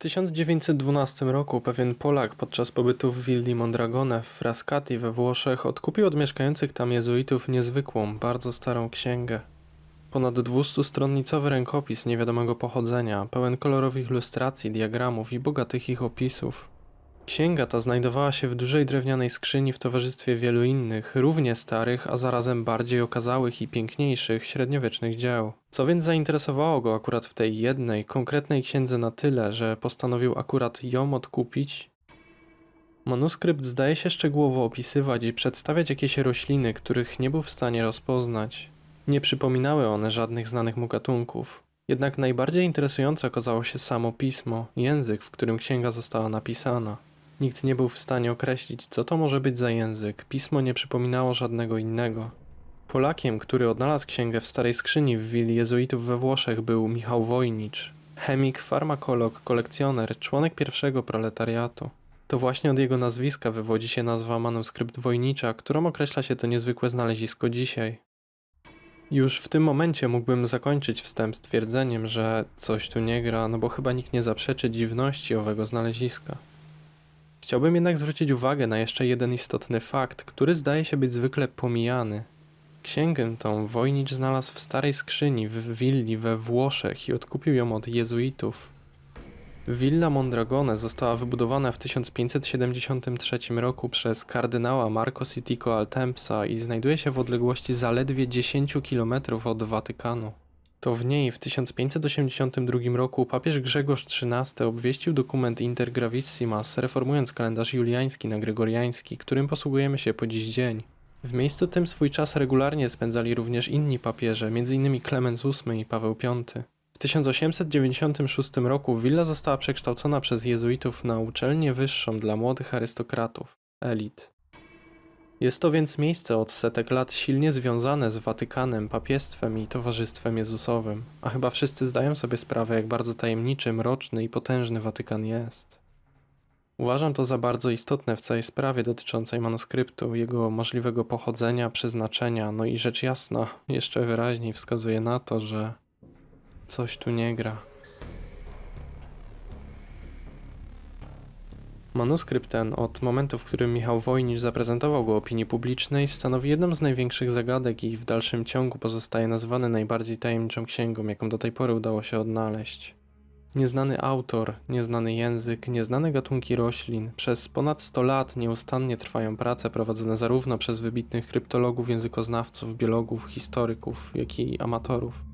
1912 roku pewien Polak podczas pobytu w willi Mondragone w Frascati we Włoszech odkupił od mieszkających tam jezuitów niezwykłą, bardzo starą księgę. Ponad 200-stronnicowy rękopis niewiadomego pochodzenia, pełen kolorowych ilustracji, diagramów i bogatych ich opisów. Księga ta znajdowała się w dużej drewnianej skrzyni w towarzystwie wielu innych, równie starych, a zarazem bardziej okazałych i piękniejszych średniowiecznych dzieł. Co więc zainteresowało go akurat w tej jednej, konkretnej księdze na tyle, że postanowił akurat ją odkupić? Manuskrypt zdaje się szczegółowo opisywać i przedstawiać jakieś rośliny, których nie był w stanie rozpoznać. Nie przypominały one żadnych znanych mu gatunków. Jednak najbardziej interesujące okazało się samo pismo, język, w którym księga została napisana. Nikt nie był w stanie określić, co to może być za język. Pismo nie przypominało żadnego innego. Polakiem, który odnalazł księgę w starej skrzyni w willi jezuitów we Włoszech był Michał Wojnicz. Chemik, farmakolog, kolekcjoner, członek pierwszego proletariatu. To właśnie od jego nazwiska wywodzi się nazwa manuskrypt Wojnicza, którą określa się to niezwykłe znalezisko dzisiaj. Już w tym momencie mógłbym zakończyć wstęp stwierdzeniem, że coś tu nie gra, no bo chyba nikt nie zaprzeczy dziwności owego znaleziska. Chciałbym jednak zwrócić uwagę na jeszcze jeden istotny fakt, który zdaje się być zwykle pomijany. Księgę tą Wojnicz znalazł w starej skrzyni w willi we Włoszech i odkupił ją od jezuitów. Villa Mondragone została wybudowana w 1573 roku przez kardynała Marco Sitico Altempsa i znajduje się w odległości zaledwie 10 km od Watykanu. To w niej w 1582 roku papież Grzegorz XIII obwieścił dokument Inter Gravissimas, reformując kalendarz juliański na gregoriański, którym posługujemy się po dziś dzień. W miejscu tym swój czas regularnie spędzali również inni papieże, m.in. Klemens VIII i Paweł V. W 1896 roku willa została przekształcona przez jezuitów na uczelnię wyższą dla młodych arystokratów, elit. Jest to więc miejsce od setek lat silnie związane z Watykanem, papiestwem i Towarzystwem Jezusowym, a chyba wszyscy zdają sobie sprawę, jak bardzo tajemniczy, mroczny i potężny Watykan jest. Uważam to za bardzo istotne w całej sprawie dotyczącej manuskryptu, jego możliwego pochodzenia, przeznaczenia, no i rzecz jasna, jeszcze wyraźniej wskazuje na to, że coś tu nie gra. Manuskrypt ten, od momentu, w którym Michał Wojnicz zaprezentował go opinii publicznej, stanowi jedną z największych zagadek i w dalszym ciągu pozostaje nazwany najbardziej tajemniczą księgą, jaką do tej pory udało się odnaleźć. Nieznany autor, nieznany język, nieznane gatunki roślin. Przez ponad 100 lat nieustannie trwają prace prowadzone zarówno przez wybitnych kryptologów, językoznawców, biologów, historyków, jak i amatorów.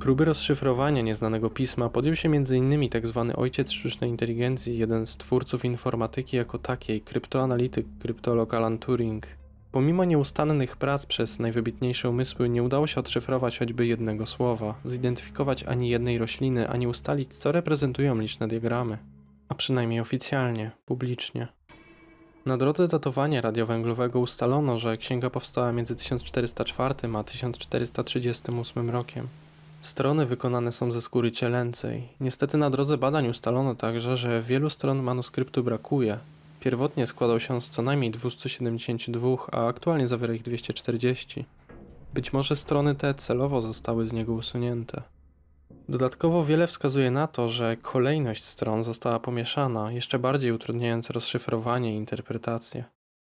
Próby rozszyfrowania nieznanego pisma podjął się m.in. tzw. Tak ojciec sztucznej inteligencji, jeden z twórców informatyki jako takiej, kryptoanalityk, kryptolog Alan Turing. Pomimo nieustannych prac przez najwybitniejsze umysły nie udało się odszyfrować choćby jednego słowa, zidentyfikować ani jednej rośliny, ani ustalić, co reprezentują liczne diagramy. A przynajmniej oficjalnie, publicznie. Na drodze datowania radiowęglowego ustalono, że księga powstała między 1404 a 1438 rokiem. Strony wykonane są ze skóry cielęcej. Niestety na drodze badań ustalono także, że wielu stron manuskryptu brakuje. Pierwotnie składał się z co najmniej 272, a aktualnie zawiera ich 240. Być może strony te celowo zostały z niego usunięte. Dodatkowo wiele wskazuje na to, że kolejność stron została pomieszana, jeszcze bardziej utrudniając rozszyfrowanie i interpretację.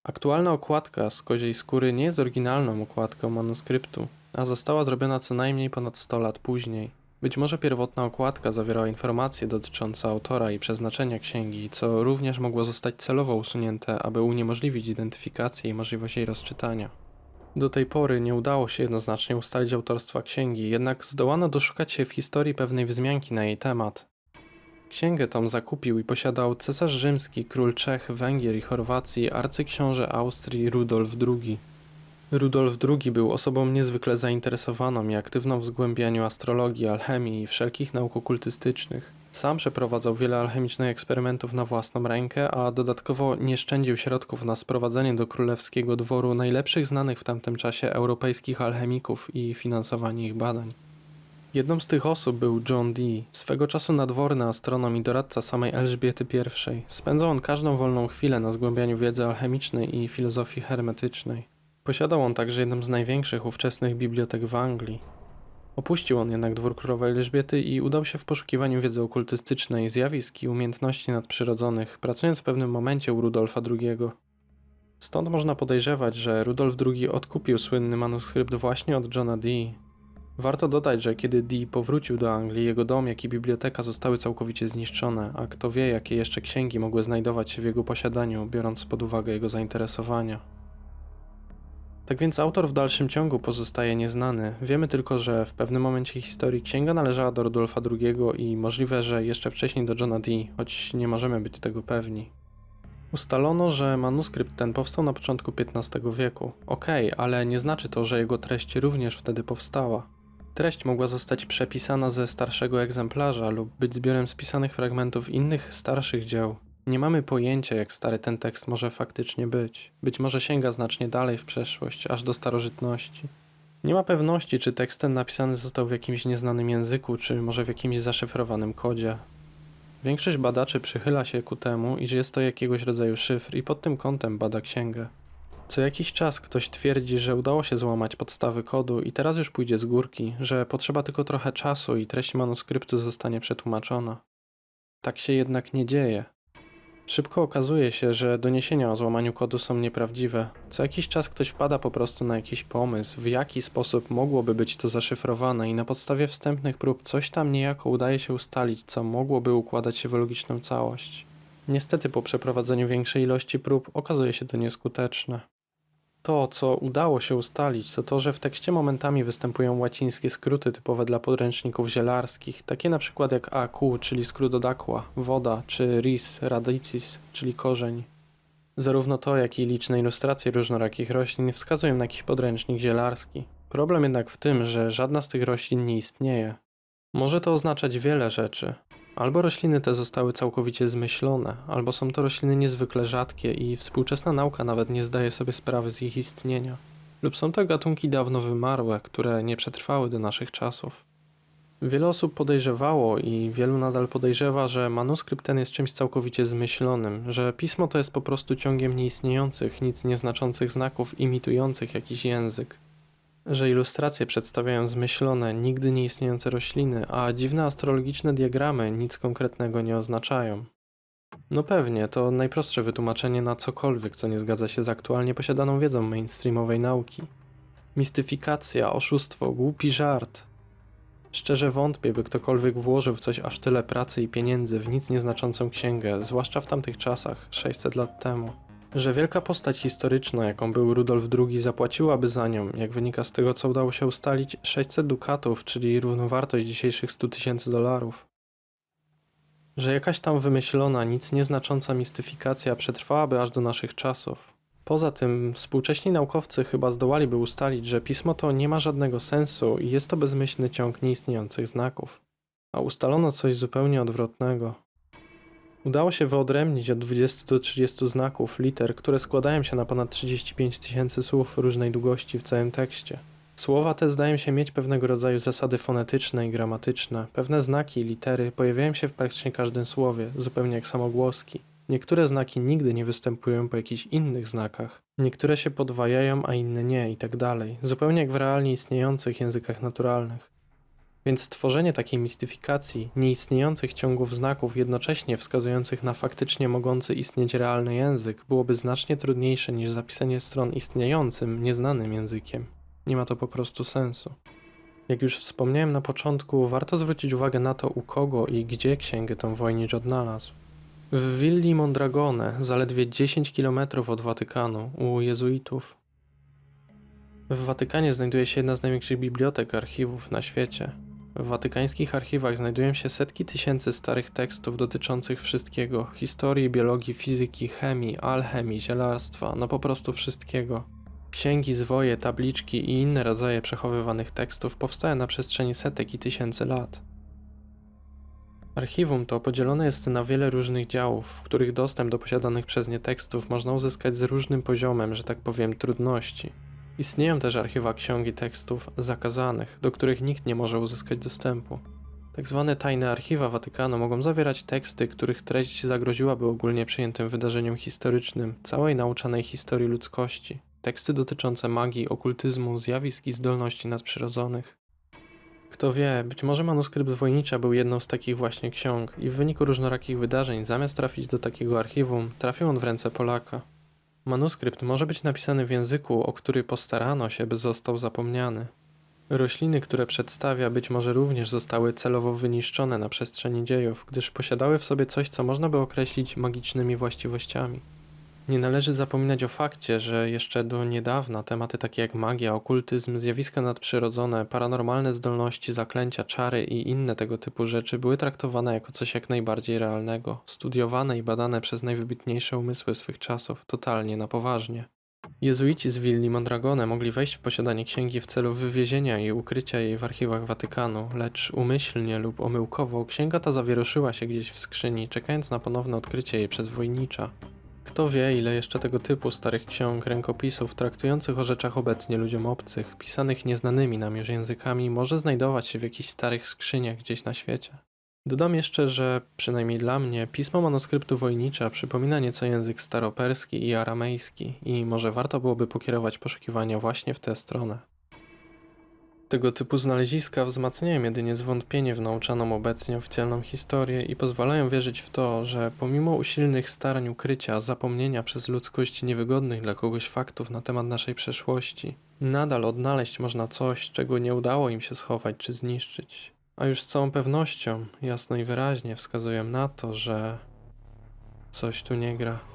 Aktualna okładka z koziej skóry nie jest oryginalną okładką manuskryptu a została zrobiona co najmniej ponad 100 lat później. Być może pierwotna okładka zawierała informacje dotyczące autora i przeznaczenia księgi, co również mogło zostać celowo usunięte, aby uniemożliwić identyfikację i możliwość jej rozczytania. Do tej pory nie udało się jednoznacznie ustalić autorstwa księgi, jednak zdołano doszukać się w historii pewnej wzmianki na jej temat. Księgę tą zakupił i posiadał cesarz rzymski, król Czech, Węgier i Chorwacji, arcyksiąże Austrii Rudolf II. Rudolf II był osobą niezwykle zainteresowaną i aktywną w zgłębianiu astrologii, alchemii i wszelkich nauk okultystycznych. Sam przeprowadzał wiele alchemicznych eksperymentów na własną rękę, a dodatkowo nie szczędził środków na sprowadzenie do królewskiego dworu najlepszych znanych w tamtym czasie europejskich alchemików i finansowanie ich badań. Jedną z tych osób był John Dee, swego czasu nadworny astronom i doradca samej Elżbiety I. Spędzał on każdą wolną chwilę na zgłębianiu wiedzy alchemicznej i filozofii hermetycznej. Posiadał on także jedną z największych ówczesnych bibliotek w Anglii. Opuścił on jednak dwór królowej Elżbiety i udał się w poszukiwaniu wiedzy okultystycznej, zjawisk i umiejętności nadprzyrodzonych, pracując w pewnym momencie u Rudolfa II. Stąd można podejrzewać, że Rudolf II odkupił słynny manuskrypt właśnie od Johna Dee. Warto dodać, że kiedy Dee powrócił do Anglii, jego dom, jak i biblioteka zostały całkowicie zniszczone, a kto wie, jakie jeszcze księgi mogły znajdować się w jego posiadaniu, biorąc pod uwagę jego zainteresowania. Tak więc autor w dalszym ciągu pozostaje nieznany. Wiemy tylko, że w pewnym momencie historii księga należała do Rudolfa II i możliwe, że jeszcze wcześniej do Johna Dee, choć nie możemy być tego pewni. Ustalono, że manuskrypt ten powstał na początku XV wieku. Okej, okay, ale nie znaczy to, że jego treść również wtedy powstała. Treść mogła zostać przepisana ze starszego egzemplarza lub być zbiorem spisanych fragmentów innych starszych dzieł. Nie mamy pojęcia, jak stary ten tekst może faktycznie być. Być może sięga znacznie dalej w przeszłość, aż do starożytności. Nie ma pewności, czy tekst ten napisany został w jakimś nieznanym języku, czy może w jakimś zaszyfrowanym kodzie. Większość badaczy przychyla się ku temu, iż jest to jakiegoś rodzaju szyfr i pod tym kątem bada księgę. Co jakiś czas ktoś twierdzi, że udało się złamać podstawy kodu i teraz już pójdzie z górki, że potrzeba tylko trochę czasu i treść manuskryptu zostanie przetłumaczona. Tak się jednak nie dzieje. Szybko okazuje się, że doniesienia o złamaniu kodu są nieprawdziwe. Co jakiś czas ktoś wpada po prostu na jakiś pomysł, w jaki sposób mogłoby być to zaszyfrowane i na podstawie wstępnych prób coś tam niejako udaje się ustalić, co mogłoby układać się w logiczną całość. Niestety po przeprowadzeniu większej ilości prób okazuje się to nieskuteczne. To, co udało się ustalić, to to, że w tekście momentami występują łacińskie skróty typowe dla podręczników zielarskich, takie na przykład jak AQ, czyli skrót od aqua, woda, czy ris, radicis, czyli korzeń. Zarówno to, jak i liczne ilustracje różnorakich roślin wskazują na jakiś podręcznik zielarski. Problem jednak w tym, że żadna z tych roślin nie istnieje. Może to oznaczać wiele rzeczy, Albo rośliny te zostały całkowicie zmyślone, albo są to rośliny niezwykle rzadkie i współczesna nauka nawet nie zdaje sobie sprawy z ich istnienia. Lub są to gatunki dawno wymarłe, które nie przetrwały do naszych czasów. Wiele osób podejrzewało i wielu nadal podejrzewa, że manuskrypt ten jest czymś całkowicie zmyślonym, że pismo to jest po prostu ciągiem nieistniejących, nic nieznaczących znaków imitujących jakiś język że ilustracje przedstawiają zmyślone, nigdy nie istniejące rośliny, a dziwne astrologiczne diagramy nic konkretnego nie oznaczają. No pewnie, to najprostsze wytłumaczenie na cokolwiek, co nie zgadza się z aktualnie posiadaną wiedzą mainstreamowej nauki. Mistyfikacja, oszustwo, głupi żart. Szczerze wątpię, by ktokolwiek włożył w coś aż tyle pracy i pieniędzy w nic nieznaczącą księgę, zwłaszcza w tamtych czasach, 600 lat temu że wielka postać historyczna, jaką był Rudolf II, zapłaciłaby za nią, jak wynika z tego, co udało się ustalić, 600 dukatów, czyli równowartość dzisiejszych 100 tysięcy dolarów. Że jakaś tam wymyślona, nic nieznacząca mistyfikacja przetrwałaby aż do naszych czasów. Poza tym, współcześni naukowcy chyba zdołaliby ustalić, że pismo to nie ma żadnego sensu i jest to bezmyślny ciąg nieistniejących znaków. A ustalono coś zupełnie odwrotnego. Udało się wyodrębnić od 20 do 30 znaków, liter, które składają się na ponad 35 tysięcy słów różnej długości w całym tekście. Słowa te zdają się mieć pewnego rodzaju zasady fonetyczne i gramatyczne. Pewne znaki i litery pojawiają się w praktycznie każdym słowie, zupełnie jak samogłoski. Niektóre znaki nigdy nie występują po jakichś innych znakach. Niektóre się podwajają, a inne nie i tak dalej. Zupełnie jak w realnie istniejących językach naturalnych. Więc stworzenie takiej mistyfikacji, nieistniejących ciągów znaków jednocześnie wskazujących na faktycznie mogący istnieć realny język, byłoby znacznie trudniejsze niż zapisanie stron istniejącym, nieznanym językiem. Nie ma to po prostu sensu. Jak już wspomniałem na początku, warto zwrócić uwagę na to, u kogo i gdzie księgę tą Wojnicz odnalazł. W willi Mondragone, zaledwie 10 km od Watykanu, u jezuitów. W Watykanie znajduje się jedna z największych bibliotek archiwów na świecie. W watykańskich archiwach znajdują się setki tysięcy starych tekstów dotyczących wszystkiego: historii, biologii, fizyki, chemii, alchemii, zielarstwa, no po prostu wszystkiego. Księgi, zwoje, tabliczki i inne rodzaje przechowywanych tekstów powstają na przestrzeni setek i tysięcy lat. Archiwum to podzielone jest na wiele różnych działów, w których dostęp do posiadanych przez nie tekstów można uzyskać z różnym poziomem, że tak powiem, trudności. Istnieją też archiwa ksiąg i tekstów zakazanych, do których nikt nie może uzyskać dostępu. Tak zwane tajne archiwa Watykanu mogą zawierać teksty, których treść zagroziłaby ogólnie przyjętym wydarzeniom historycznym całej nauczanej historii ludzkości. Teksty dotyczące magii, okultyzmu, zjawisk i zdolności nadprzyrodzonych. Kto wie, być może manuskrypt Wojnicza był jedną z takich właśnie ksiąg i w wyniku różnorakich wydarzeń, zamiast trafić do takiego archiwum, trafił on w ręce Polaka. Manuskrypt może być napisany w języku, o który postarano się, by został zapomniany. Rośliny, które przedstawia, być może również zostały celowo wyniszczone na przestrzeni dziejów, gdyż posiadały w sobie coś, co można by określić magicznymi właściwościami. Nie należy zapominać o fakcie, że jeszcze do niedawna tematy takie jak magia, okultyzm, zjawiska nadprzyrodzone, paranormalne zdolności, zaklęcia, czary i inne tego typu rzeczy były traktowane jako coś jak najbardziej realnego, studiowane i badane przez najwybitniejsze umysły swych czasów, totalnie na poważnie. Jezuici z willi Mondragone mogli wejść w posiadanie księgi w celu wywiezienia i ukrycia jej w archiwach Watykanu, lecz umyślnie lub omyłkowo księga ta zawieruszyła się gdzieś w skrzyni, czekając na ponowne odkrycie jej przez wojnicza. Kto wie, ile jeszcze tego typu starych ksiąg, rękopisów traktujących o rzeczach obecnie ludziom obcych, pisanych nieznanymi nam już językami, może znajdować się w jakichś starych skrzyniach gdzieś na świecie. Dodam jeszcze, że przynajmniej dla mnie pismo manuskryptu wojnicza przypomina nieco język staroperski i aramejski i może warto byłoby pokierować poszukiwania właśnie w tę stronę. Tego typu znaleziska wzmacniają jedynie zwątpienie w nauczaną obecnie oficjalną historię i pozwalają wierzyć w to, że pomimo usilnych starań ukrycia, zapomnienia przez ludzkość niewygodnych dla kogoś faktów na temat naszej przeszłości, nadal odnaleźć można coś, czego nie udało im się schować czy zniszczyć. A już z całą pewnością, jasno i wyraźnie wskazują na to, że coś tu nie gra.